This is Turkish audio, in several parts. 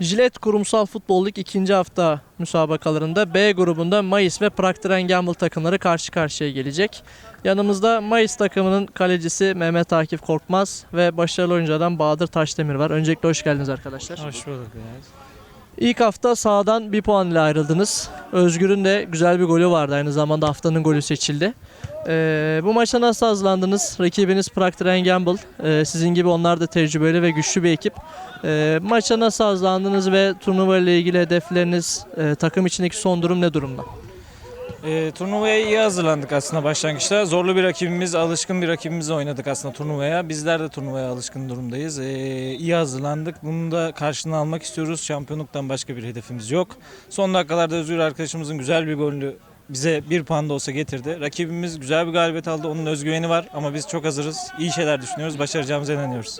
Jilet Kurumsal Futbol Lig ikinci hafta müsabakalarında B grubunda Mayıs ve Procter Gamble takımları karşı karşıya gelecek. Yanımızda Mayıs takımının kalecisi Mehmet Akif Korkmaz ve başarılı oyunculardan Bahadır Taşdemir var. Öncelikle hoş geldiniz arkadaşlar. Hoş bulduk. İlk hafta sahadan bir puan ile ayrıldınız. Özgür'ün de güzel bir golü vardı. Aynı zamanda haftanın golü seçildi. Ee, bu maça nasıl hazırlandınız? Rakibiniz Procter Gamble. Ee, sizin gibi onlar da tecrübeli ve güçlü bir ekip. Ee, maça nasıl hazırlandınız ve turnuva ile ilgili hedefleriniz, e, takım içindeki son durum ne durumda? Ee, turnuvaya iyi hazırlandık aslında başlangıçta. Zorlu bir rakibimiz, alışkın bir rakibimizle oynadık aslında turnuvaya. Bizler de turnuvaya alışkın durumdayız. Ee, iyi hazırlandık. Bunu da karşılığını almak istiyoruz. Şampiyonluktan başka bir hedefimiz yok. Son dakikalarda Özgür arkadaşımızın güzel bir golünü bize bir puan da olsa getirdi. Rakibimiz güzel bir galibiyet aldı. Onun özgüveni var ama biz çok hazırız. İyi şeyler düşünüyoruz. Başaracağımıza inanıyoruz.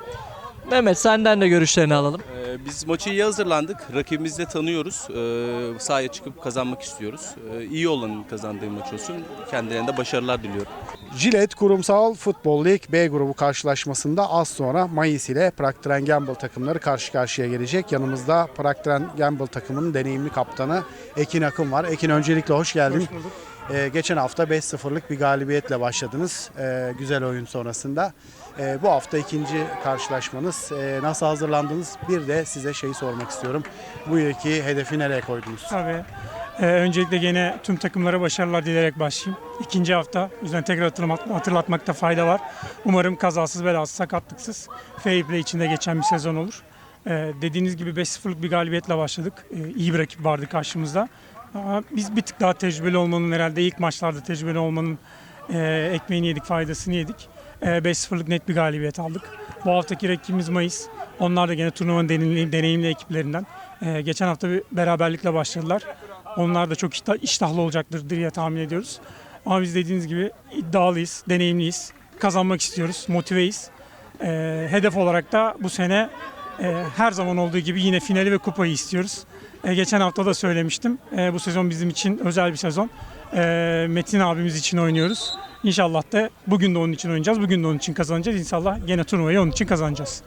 Mehmet senden de görüşlerini alalım. Ee, Biz maçı iyi hazırlandık. Rakibimizi de tanıyoruz. Ee, Sahaya çıkıp kazanmak istiyoruz. Ee, İyi olanın kazandığı maç olsun. Kendilerine de başarılar diliyorum. Jilet Kurumsal Futbol Lig B grubu karşılaşmasında az sonra Mayıs ile Procter Gamble takımları karşı karşıya gelecek. Yanımızda Procter Gamble takımının deneyimli kaptanı Ekin Akın var. Ekin öncelikle hoş geldin. Ee, geçen hafta 5-0'lık bir galibiyetle başladınız. Ee, güzel oyun sonrasında. Ee, bu hafta ikinci karşılaşmanız. Ee, nasıl hazırlandınız? Bir de size şeyi sormak istiyorum. Bu yılki hedefi nereye koydunuz? Tabii. Ee, öncelikle gene tüm takımlara başarılar dileyerek başlayayım. İkinci hafta. O yüzden tekrar hatırlamak- hatırlatmakta fayda var. Umarım kazasız belasız sakatlıksız fair play içinde geçen bir sezon olur. Ee, dediğiniz gibi 5-0'lık bir galibiyetle başladık. Ee, iyi bir rakip vardı karşımızda. Biz bir tık daha tecrübeli olmanın herhalde ilk maçlarda tecrübeli olmanın e, ekmeğini yedik, faydasını yedik. E, 5-0'lık net bir galibiyet aldık. Bu haftaki rakibimiz Mayıs. Onlar da gene turnuvanın deneyimli, deneyimli ekiplerinden. E, geçen hafta bir beraberlikle başladılar. Onlar da çok iştah- iştahlı olacaktır diye tahmin ediyoruz. Ama biz dediğiniz gibi iddialıyız, deneyimliyiz. Kazanmak istiyoruz, motiveyiz. E, hedef olarak da bu sene e, her zaman olduğu gibi yine finali ve kupayı istiyoruz. E, geçen hafta da söylemiştim. E, bu sezon bizim için özel bir sezon. E, Metin abimiz için oynuyoruz. İnşallah da bugün de onun için oynayacağız. Bugün de onun için kazanacağız. İnşallah gene turnuvayı onun için kazanacağız.